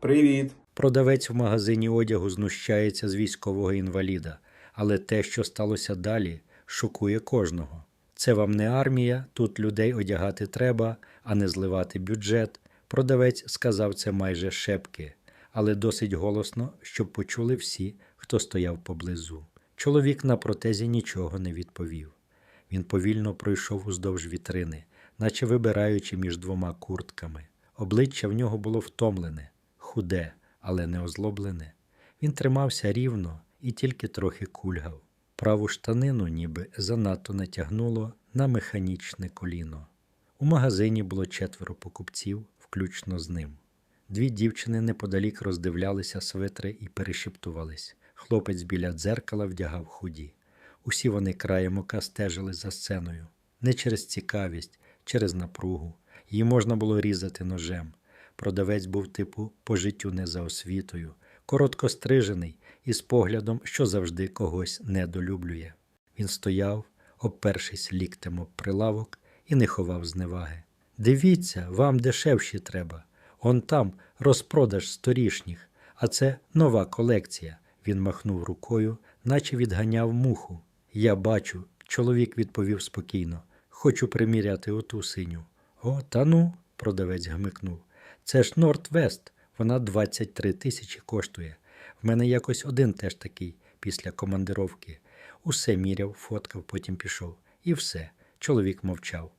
Привіт. Продавець в магазині одягу знущається з військового інваліда, але те, що сталося далі, шокує кожного. Це вам не армія, тут людей одягати треба, а не зливати бюджет. Продавець сказав це майже шепки, але досить голосно, щоб почули всі, хто стояв поблизу. Чоловік на протезі нічого не відповів. Він повільно пройшов уздовж вітрини, наче вибираючи між двома куртками. Обличчя в нього було втомлене, худе, але не озлоблене. Він тримався рівно і тільки трохи кульгав. Праву штанину ніби занадто натягнуло на механічне коліно. У магазині було четверо покупців, включно з ним. Дві дівчини неподалік роздивлялися свитри і перешіптувались. Хлопець біля дзеркала вдягав худі. Усі вони краєм ока стежили за сценою. Не через цікавість, через напругу. Її можна було різати ножем. Продавець був типу по життю не за освітою, коротко стрижений і з поглядом, що завжди когось недолюблює. Він стояв, обпершись ліктем об прилавок, і не ховав зневаги. Дивіться, вам дешевші треба. Он там розпродаж сторішніх, а це нова колекція. Він махнув рукою, наче відганяв муху. Я бачу, чоловік відповів спокійно. Хочу приміряти оту синю. О, та ну, продавець гмикнув. Це ж Норд-Вест, вона 23 тисячі коштує. В мене якось один теж такий після командировки. Усе міряв, фоткав, потім пішов. І все. Чоловік мовчав.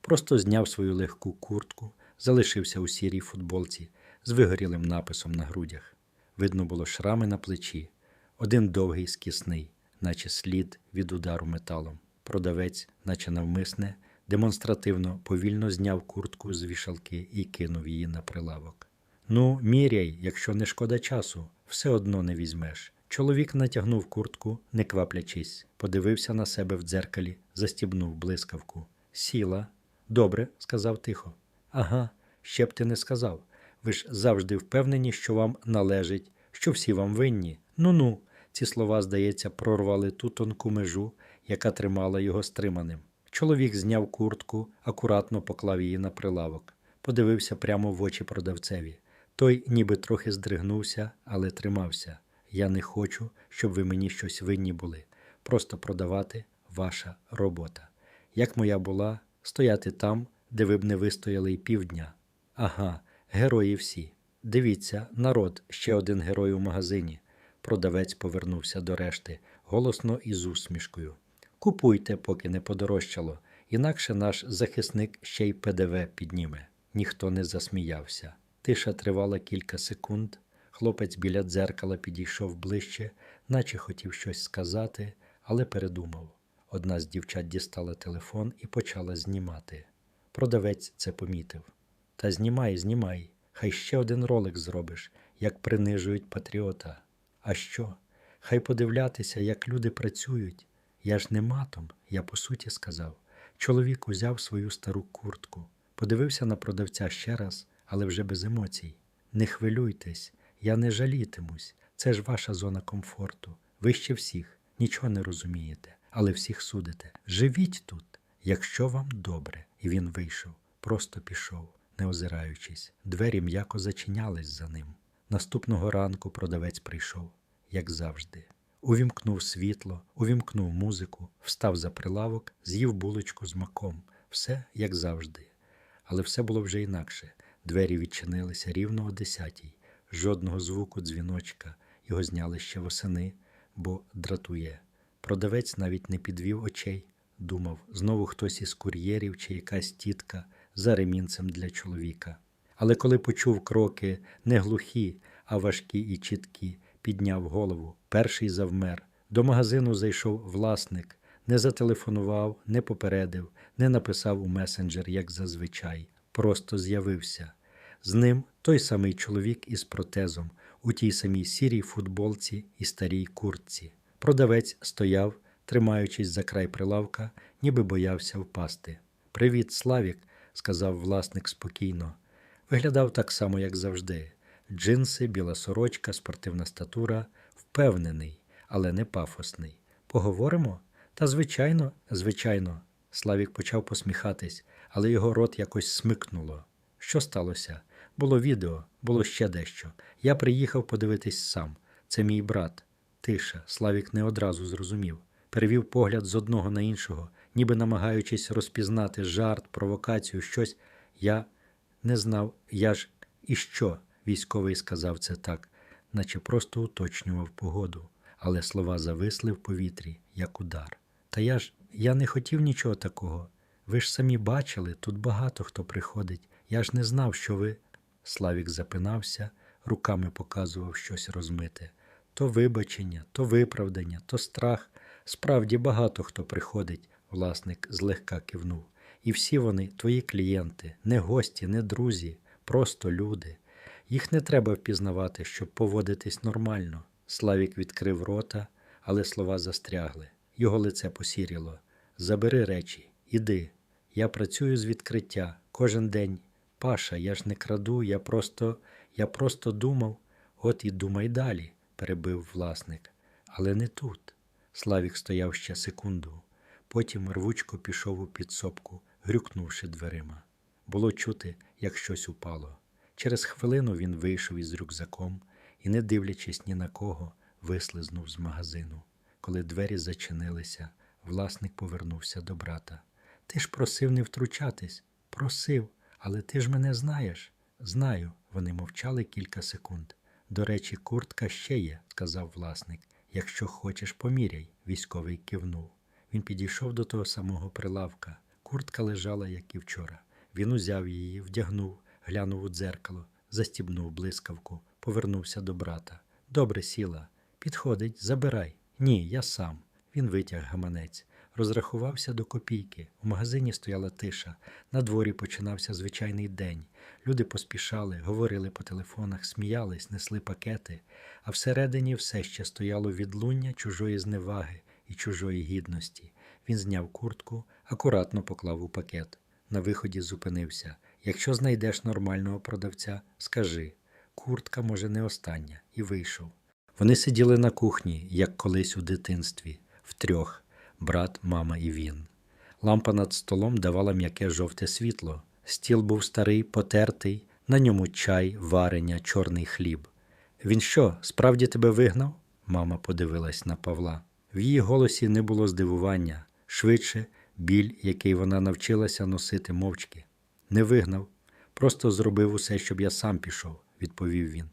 Просто зняв свою легку куртку, залишився у сірій футболці з вигорілим написом на грудях. Видно було шрами на плечі, один довгий скісний, наче слід від удару металом. Продавець, наче навмисне, демонстративно повільно зняв куртку з вішалки і кинув її на прилавок. Ну, міряй, якщо не шкода часу, все одно не візьмеш. Чоловік натягнув куртку, не кваплячись, подивився на себе в дзеркалі, застібнув блискавку. Сіла. Добре, сказав тихо. Ага, ще б ти не сказав. Ви ж завжди впевнені, що вам належить, що всі вам винні. Ну ну. Ці слова, здається, прорвали ту тонку межу, яка тримала його стриманим. Чоловік зняв куртку, акуратно поклав її на прилавок, подивився прямо в очі продавцеві. Той ніби трохи здригнувся, але тримався. Я не хочу, щоб ви мені щось винні були. Просто продавати ваша робота. Як моя була, стояти там, де ви б не вистояли й півдня. Ага, герої всі. Дивіться, народ, ще один герой у магазині. Продавець повернувся до решти, голосно і з усмішкою. Купуйте, поки не подорожчало, інакше наш захисник ще й ПДВ підніме. Ніхто не засміявся. Тиша тривала кілька секунд. Хлопець біля дзеркала підійшов ближче, наче хотів щось сказати, але передумав. Одна з дівчат дістала телефон і почала знімати. Продавець це помітив. Та знімай, знімай, хай ще один ролик зробиш, як принижують патріота. А що? Хай подивлятися, як люди працюють. Я ж не матом, я по суті сказав. Чоловік узяв свою стару куртку, подивився на продавця ще раз, але вже без емоцій. Не хвилюйтесь, я не жалітимусь. Це ж ваша зона комфорту. Ви ще всіх, нічого не розумієте, але всіх судите. Живіть тут, якщо вам добре. І він вийшов, просто пішов, не озираючись. Двері м'яко зачинялись за ним. Наступного ранку продавець прийшов, як завжди. Увімкнув світло, увімкнув музику, встав за прилавок, з'їв булочку з маком. Все як завжди. Але все було вже інакше. Двері відчинилися рівно о десятій. Жодного звуку дзвіночка. Його зняли ще восени, бо дратує. Продавець навіть не підвів очей. Думав, знову хтось із кур'єрів чи якась тітка за ремінцем для чоловіка. Але коли почув кроки не глухі, а важкі і чіткі, підняв голову, перший завмер. До магазину зайшов власник, не зателефонував, не попередив, не написав у месенджер, як зазвичай, просто з'явився. З ним той самий чоловік із протезом, у тій самій сірій футболці і старій куртці. Продавець стояв, тримаючись за край прилавка, ніби боявся впасти. Привіт, Славік, сказав власник спокійно. Виглядав так само, як завжди. Джинси, біла сорочка, спортивна статура, впевнений, але не пафосний. Поговоримо? Та звичайно, звичайно. Славік почав посміхатись, але його рот якось смикнуло. Що сталося? Було відео, було ще дещо. Я приїхав подивитись сам. Це мій брат. Тиша. Славік не одразу зрозумів. Перевів погляд з одного на іншого, ніби намагаючись розпізнати жарт, провокацію, щось. Я не знав, я ж і що? Військовий сказав це так, наче просто уточнював погоду, але слова зависли в повітрі, як удар. Та я ж я не хотів нічого такого. Ви ж самі бачили, тут багато хто приходить. Я ж не знав, що ви. Славік запинався, руками показував щось розмите. То вибачення, то виправдання, то страх. Справді багато хто приходить, власник злегка кивнув. І всі вони твої клієнти, не гості, не друзі, просто люди. Їх не треба впізнавати, щоб поводитись нормально. Славік відкрив рота, але слова застрягли. Його лице посіріло. Забери речі, іди. Я працюю з відкриття кожен день. Паша, я ж не краду, я просто, я просто думав, от і думай далі, перебив власник. Але не тут. Славік стояв ще секунду. Потім рвучко пішов у підсобку, грюкнувши дверима. Було чути, як щось упало. Через хвилину він вийшов із рюкзаком і, не дивлячись ні на кого, вислизнув з магазину. Коли двері зачинилися, власник повернувся до брата. Ти ж просив не втручатись. Просив, але ти ж мене знаєш. Знаю. Вони мовчали кілька секунд. До речі, куртка ще є, сказав власник. Якщо хочеш, поміряй, військовий кивнув. Він підійшов до того самого прилавка. Куртка лежала, як і вчора. Він узяв її, вдягнув, глянув у дзеркало, застібнув блискавку, повернувся до брата. Добре сіла. Підходить, забирай. Ні, я сам. Він витяг гаманець. Розрахувався до копійки. У магазині стояла тиша. На дворі починався звичайний день. Люди поспішали, говорили по телефонах, сміялись, несли пакети, а всередині все ще стояло відлуння чужої зневаги і чужої гідності. Він зняв куртку, акуратно поклав у пакет. На виході зупинився. Якщо знайдеш нормального продавця, скажи. Куртка, може, не остання, і вийшов. Вони сиділи на кухні, як колись у дитинстві, втрьох брат, мама і він. Лампа над столом давала м'яке жовте світло. Стіл був старий, потертий, на ньому чай, варення, чорний хліб. Він що, справді тебе вигнав? Мама подивилась на Павла. В її голосі не було здивування, швидше біль, який вона навчилася носити мовчки. Не вигнав, просто зробив усе, щоб я сам пішов, відповів він.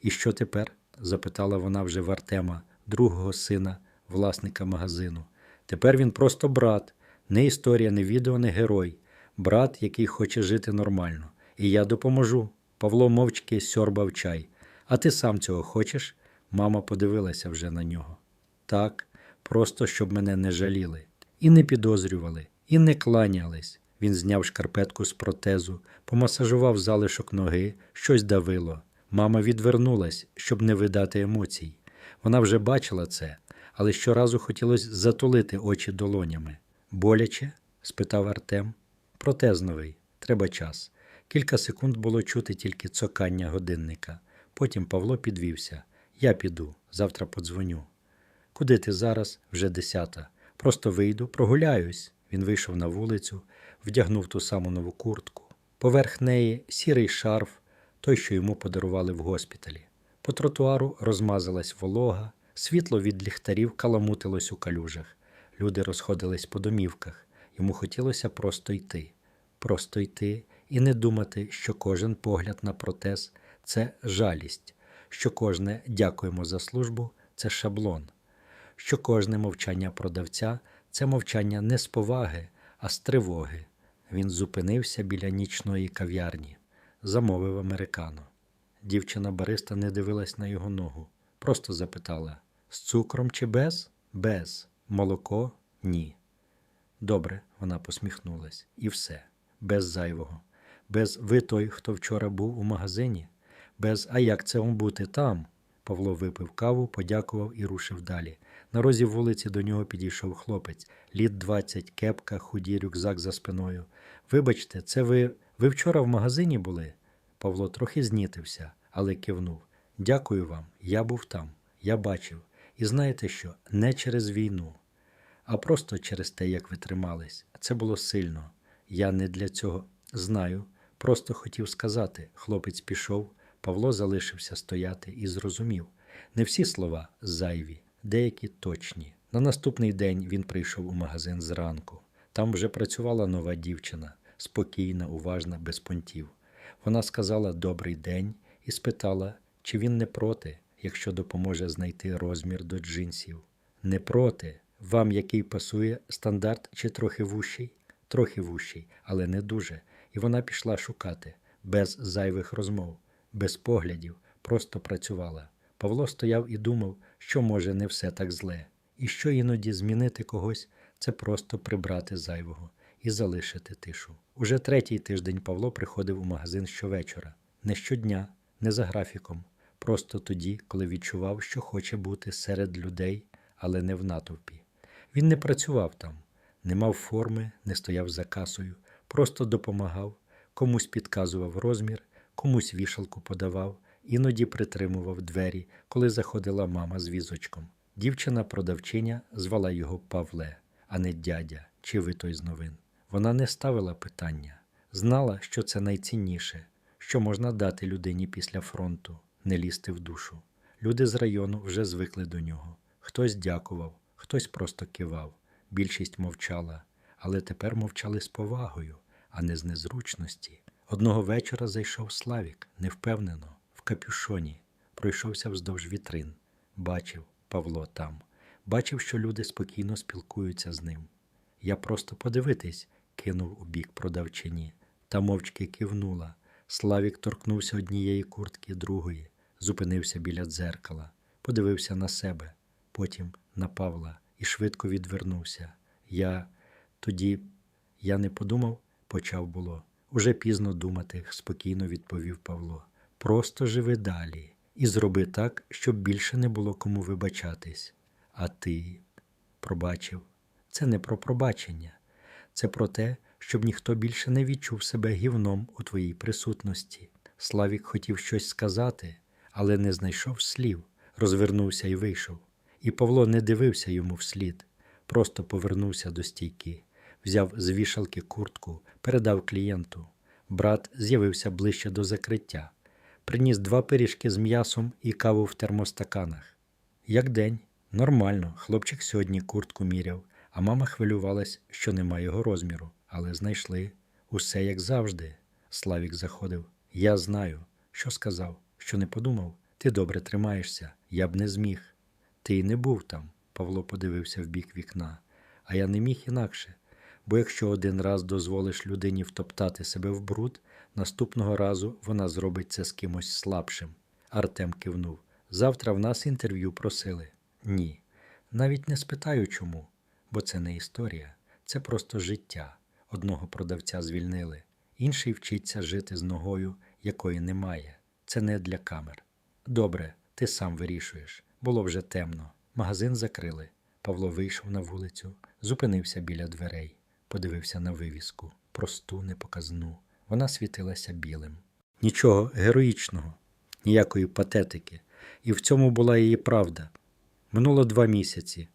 І що тепер? запитала вона вже в Артема, другого сина, власника магазину. Тепер він просто брат, не історія, не відео, не герой, брат, який хоче жити нормально. І я допоможу. Павло мовчки сьорбав чай. А ти сам цього хочеш? Мама подивилася вже на нього. Так, просто щоб мене не жаліли. І не підозрювали, і не кланялись. Він зняв шкарпетку з протезу, помасажував залишок ноги, щось давило. Мама відвернулась, щоб не видати емоцій. Вона вже бачила це, але щоразу хотілося затулити очі долонями. Боляче? спитав Артем. Протез новий, треба час. Кілька секунд було чути тільки цокання годинника. Потім Павло підвівся. Я піду, завтра подзвоню. Куди ти зараз? Вже десята. Просто вийду, прогуляюсь. Він вийшов на вулицю, вдягнув ту саму нову куртку. Поверх неї сірий шарф, той, що йому подарували в госпіталі. По тротуару розмазалась волога, світло від ліхтарів каламутилось у калюжах. Люди розходились по домівках. Йому хотілося просто йти, просто йти і не думати, що кожен погляд на протез це жалість, що кожне дякуємо за службу це шаблон, що кожне мовчання продавця це мовчання не з поваги, а з тривоги. Він зупинився біля нічної кав'ярні, замовив американо. Дівчина бариста не дивилась на його ногу, просто запитала: з цукром чи без? Без. Молоко? Ні. Добре, вона посміхнулась. І все, без зайвого, без ви той, хто вчора був у магазині, без а як це вам бути там? Павло випив каву, подякував і рушив далі. На розі вулиці до нього підійшов хлопець, літ двадцять, кепка, худі, рюкзак за спиною. Вибачте, це ви ви вчора в магазині були? Павло трохи знітився, але кивнув. Дякую вам, я був там, я бачив. І знаєте що? Не через війну, а просто через те, як ви тримались. Це було сильно. Я не для цього знаю. просто хотів сказати. Хлопець пішов, Павло залишився стояти і зрозумів. Не всі слова зайві, деякі точні. На наступний день він прийшов у магазин зранку. Там вже працювала нова дівчина, спокійна, уважна, без понтів. Вона сказала добрий день і спитала, чи він не проти, якщо допоможе знайти розмір до джинсів. Не проти. Вам який пасує стандарт чи трохи вущий? Трохи вущий, але не дуже. І вона пішла шукати, без зайвих розмов, без поглядів, просто працювала. Павло стояв і думав, що може не все так зле, і що іноді змінити когось це просто прибрати зайвого і залишити тишу. Уже третій тиждень Павло приходив у магазин щовечора, не щодня, не за графіком, просто тоді, коли відчував, що хоче бути серед людей, але не в натовпі. Він не працював там, не мав форми, не стояв за касою, просто допомагав, комусь підказував розмір, комусь вішалку подавав, іноді притримував двері, коли заходила мама з візочком. Дівчина-продавчиня звала його Павле, а не дядя чи ви той з новин. Вона не ставила питання, знала, що це найцінніше, що можна дати людині після фронту, не лізти в душу. Люди з району вже звикли до нього. Хтось дякував, хтось просто кивав, більшість мовчала, але тепер мовчали з повагою, а не з незручності. Одного вечора зайшов Славік, невпевнено, в капюшоні, пройшовся вздовж вітрин. Бачив Павло там, бачив, що люди спокійно спілкуються з ним. Я просто подивитись, кинув у бік продавчині, та мовчки кивнула. Славік торкнувся однієї куртки другої, зупинився біля дзеркала, подивився на себе, потім на Павла і швидко відвернувся. Я тоді я не подумав, почав було. Уже пізно думати, спокійно відповів Павло. Просто живи далі і зроби так, щоб більше не було кому вибачатись. А ти пробачив. Це не про пробачення, це про те, щоб ніхто більше не відчув себе гівном у твоїй присутності. Славік хотів щось сказати, але не знайшов слів, розвернувся і вийшов. І Павло не дивився йому вслід, просто повернувся до стійки, взяв з вішалки куртку, передав клієнту. Брат з'явився ближче до закриття, приніс два пиріжки з м'ясом і каву в термостаканах. Як день, нормально, хлопчик сьогодні куртку міряв, а мама хвилювалась, що немає його розміру, але знайшли усе як завжди. Славік заходив. Я знаю, що сказав, що не подумав. Ти добре тримаєшся, я б не зміг. Ти й не був там, Павло подивився в бік вікна, а я не міг інакше. Бо якщо один раз дозволиш людині втоптати себе в бруд, наступного разу вона зробить це з кимось слабшим. Артем кивнув. Завтра в нас інтерв'ю просили. Ні. Навіть не спитаю чому, бо це не історія, це просто життя. Одного продавця звільнили, інший вчиться жити з ногою, якої немає. Це не для камер. Добре, ти сам вирішуєш. Було вже темно. Магазин закрили. Павло вийшов на вулицю, зупинився біля дверей, подивився на вивіску, просту, непоказну. Вона світилася білим. Нічого героїчного, ніякої патетики. І в цьому була її правда. Минуло два місяці.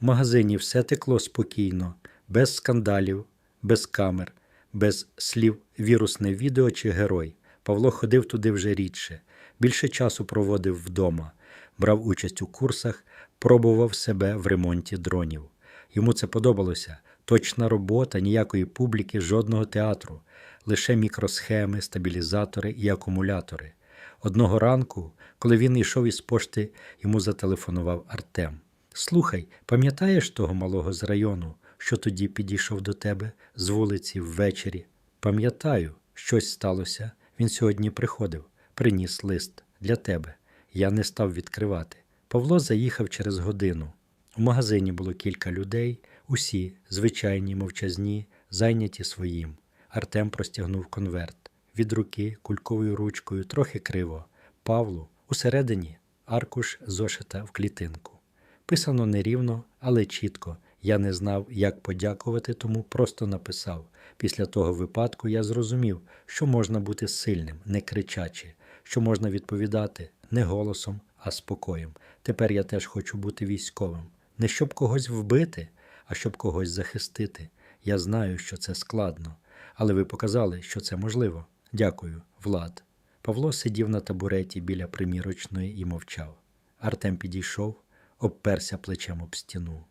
У магазині все текло спокійно, без скандалів, без камер, без слів вірусне відео чи герой. Павло ходив туди вже рідше, більше часу проводив вдома, брав участь у курсах, пробував себе в ремонті дронів. Йому це подобалося. Точна робота, ніякої публіки, жодного театру, лише мікросхеми, стабілізатори і акумулятори. Одного ранку, коли він йшов із пошти, йому зателефонував Артем. Слухай, пам'ятаєш того малого з району, що тоді підійшов до тебе з вулиці ввечері? Пам'ятаю, щось сталося. Він сьогодні приходив, приніс лист для тебе. Я не став відкривати. Павло заїхав через годину. У магазині було кілька людей, усі звичайні, мовчазні, зайняті своїм. Артем простягнув конверт від руки кульковою ручкою, трохи криво. Павлу усередині аркуш зошита в клітинку. Писано нерівно, але чітко. Я не знав, як подякувати, тому просто написав. Після того випадку я зрозумів, що можна бути сильним, не кричачи, що можна відповідати не голосом, а спокоєм. Тепер я теж хочу бути військовим. Не щоб когось вбити, а щоб когось захистити. Я знаю, що це складно, але ви показали, що це можливо. Дякую, Влад. Павло сидів на табуреті біля примірочної і мовчав. Артем підійшов, обперся плечем об стіну.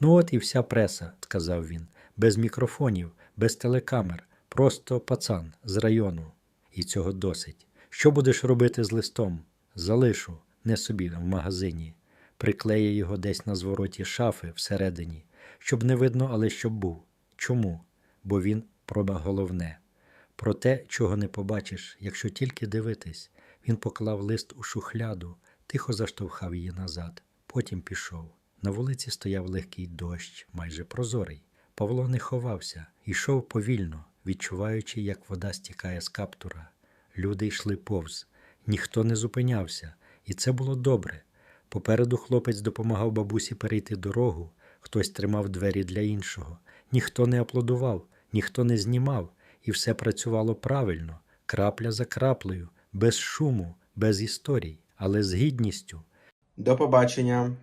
Ну от і вся преса, сказав він, без мікрофонів, без телекамер, просто пацан з району. І цього досить. Що будеш робити з листом? Залишу, не собі в магазині. Приклею його десь на звороті шафи всередині, щоб не видно, але щоб був. Чому? Бо він про головне. Про те, чого не побачиш, якщо тільки дивитись. Він поклав лист у шухляду, тихо заштовхав її назад, потім пішов. На вулиці стояв легкий дощ, майже прозорий. Павло не ховався, йшов повільно, відчуваючи, як вода стікає з каптура. Люди йшли повз, ніхто не зупинявся, і це було добре. Попереду хлопець допомагав бабусі перейти дорогу, хтось тримав двері для іншого. Ніхто не аплодував, ніхто не знімав, і все працювало правильно, крапля за краплею, без шуму, без історій, але з гідністю. До побачення.